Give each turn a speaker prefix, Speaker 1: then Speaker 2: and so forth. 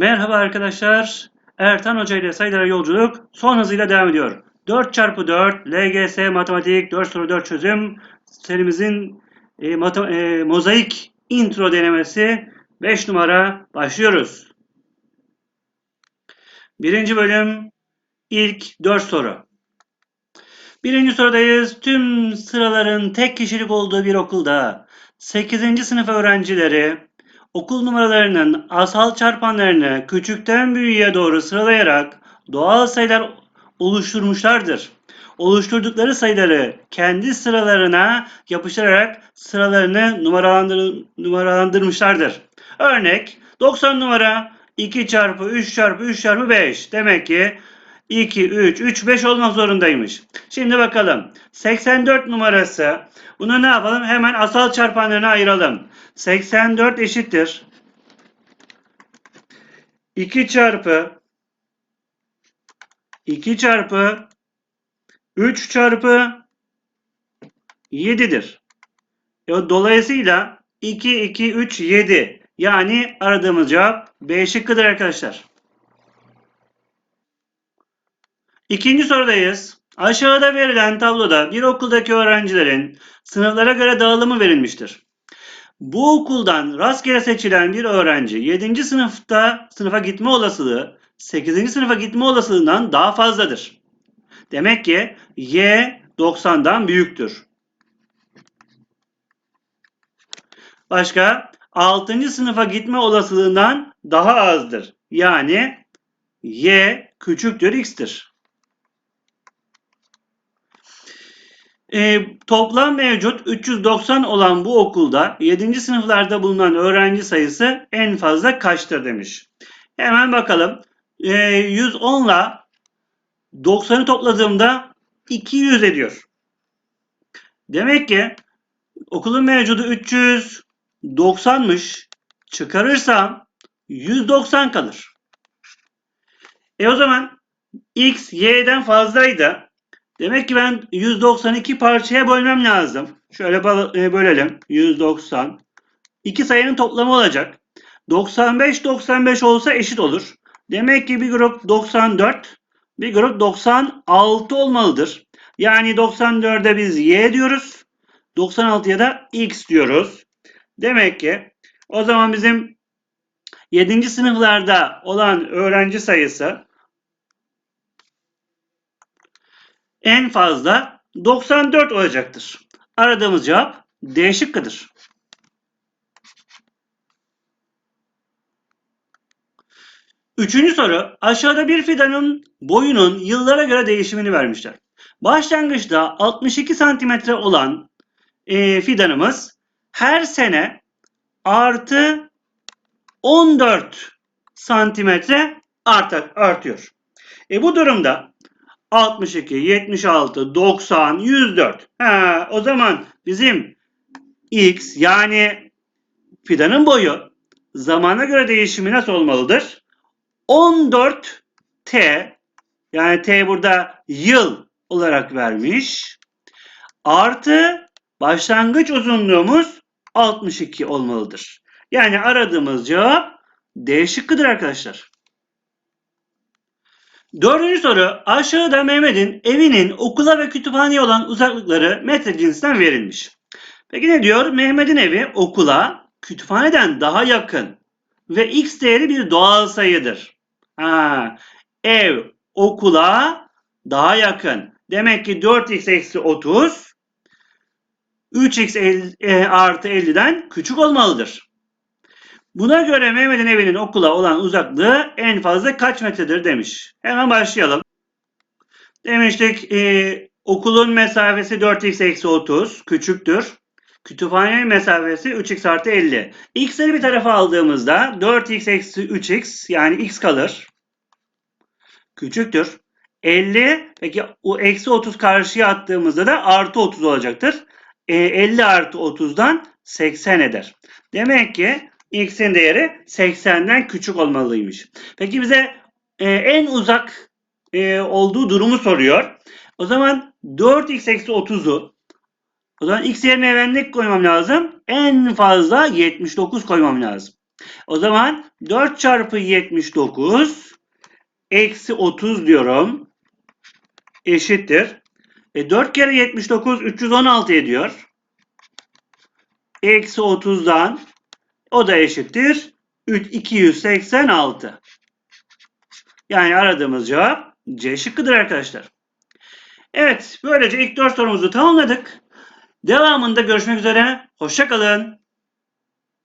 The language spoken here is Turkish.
Speaker 1: Merhaba arkadaşlar. Ertan Hoca ile sayılara yolculuk son hızıyla devam ediyor. 4 çarpı 4 LGS matematik 4 soru 4 çözüm serimizin e, e, mozaik intro denemesi 5 numara başlıyoruz. Birinci bölüm ilk 4 soru. Birinci sorudayız. Tüm sıraların tek kişilik olduğu bir okulda 8. sınıf öğrencileri okul numaralarının asal çarpanlarını küçükten büyüğe doğru sıralayarak doğal sayılar oluşturmuşlardır. Oluşturdukları sayıları kendi sıralarına yapıştırarak sıralarını numaralandır numaralandırmışlardır. Örnek 90 numara 2 çarpı 3 çarpı 3 çarpı 5. Demek ki 2, 3, 3, 5 olmak zorundaymış. Şimdi bakalım. 84 numarası. Bunu ne yapalım? Hemen asal çarpanlarına ayıralım. 84 eşittir. 2 çarpı 2 çarpı 3 çarpı 7'dir. E, Dolayısıyla 2, 2, 3, 7. Yani aradığımız cevap B şıkkıdır arkadaşlar. İkinci sorudayız. Aşağıda verilen tabloda bir okuldaki öğrencilerin sınıflara göre dağılımı verilmiştir. Bu okuldan rastgele seçilen bir öğrenci 7. sınıfta sınıfa gitme olasılığı 8. sınıfa gitme olasılığından daha fazladır. Demek ki Y 90'dan büyüktür. Başka 6. sınıfa gitme olasılığından daha azdır. Yani Y küçüktür X'tir. E, toplam mevcut 390 olan bu okulda 7. sınıflarda bulunan öğrenci sayısı en fazla kaçtır demiş. Hemen bakalım. E, 110 ile 90'ı topladığımda 200 ediyor. Demek ki okulun mevcudu 390'mış. Çıkarırsam 190 kalır. E o zaman x y'den fazlaydı. Demek ki ben 192 parçaya bölmem lazım. Şöyle e, bölelim. 190. İki sayının toplamı olacak. 95 95 olsa eşit olur. Demek ki bir grup 94, bir grup 96 olmalıdır. Yani 94'e biz y diyoruz. 96'ya da x diyoruz. Demek ki o zaman bizim 7. sınıflarda olan öğrenci sayısı en fazla 94 olacaktır. Aradığımız cevap D şıkkıdır. Üçüncü soru. Aşağıda bir fidanın boyunun yıllara göre değişimini vermişler. Başlangıçta 62 santimetre olan e, fidanımız her sene artı 14 santimetre artar, artıyor. E bu durumda 62, 76, 90, 104. Ha, o zaman bizim x yani fidanın boyu zamana göre değişimi nasıl olmalıdır? 14 t yani t burada yıl olarak vermiş. Artı başlangıç uzunluğumuz 62 olmalıdır. Yani aradığımız cevap D şıkkıdır arkadaşlar. Dördüncü soru. Aşağıda Mehmet'in evinin okula ve kütüphaneye olan uzaklıkları metre cinsinden verilmiş. Peki ne diyor? Mehmet'in evi okula kütüphaneden daha yakın ve x değeri bir doğal sayıdır. Ha, ev okula daha yakın. Demek ki 4x eksi 30 3x el- e, artı 50'den küçük olmalıdır. Buna göre Mehmet'in evinin okula olan uzaklığı en fazla kaç metredir demiş. Hemen başlayalım. Demiştik e, okulun mesafesi 4x eksi 30 küçüktür. Kütüphanenin mesafesi 3x artı 50. X'leri bir tarafa aldığımızda 4x eksi 3x yani x kalır. Küçüktür. 50 peki o eksi 30 karşıya attığımızda da artı 30 olacaktır. E, 50 artı 30'dan 80 eder. Demek ki x'in değeri 80'den küçük olmalıymış. Peki bize e, en uzak e, olduğu durumu soruyor. O zaman 4x eksi 30'u o zaman x yerine ben ne koymam lazım? En fazla 79 koymam lazım. O zaman 4 çarpı 79 eksi 30 diyorum. Eşittir. E 4 kere 79 316 ediyor. Eksi 30'dan o da eşittir. 3, 286. Yani aradığımız cevap C şıkkıdır arkadaşlar. Evet, böylece ilk 4 sorumuzu tamamladık. Devamında görüşmek üzere. Hoşçakalın.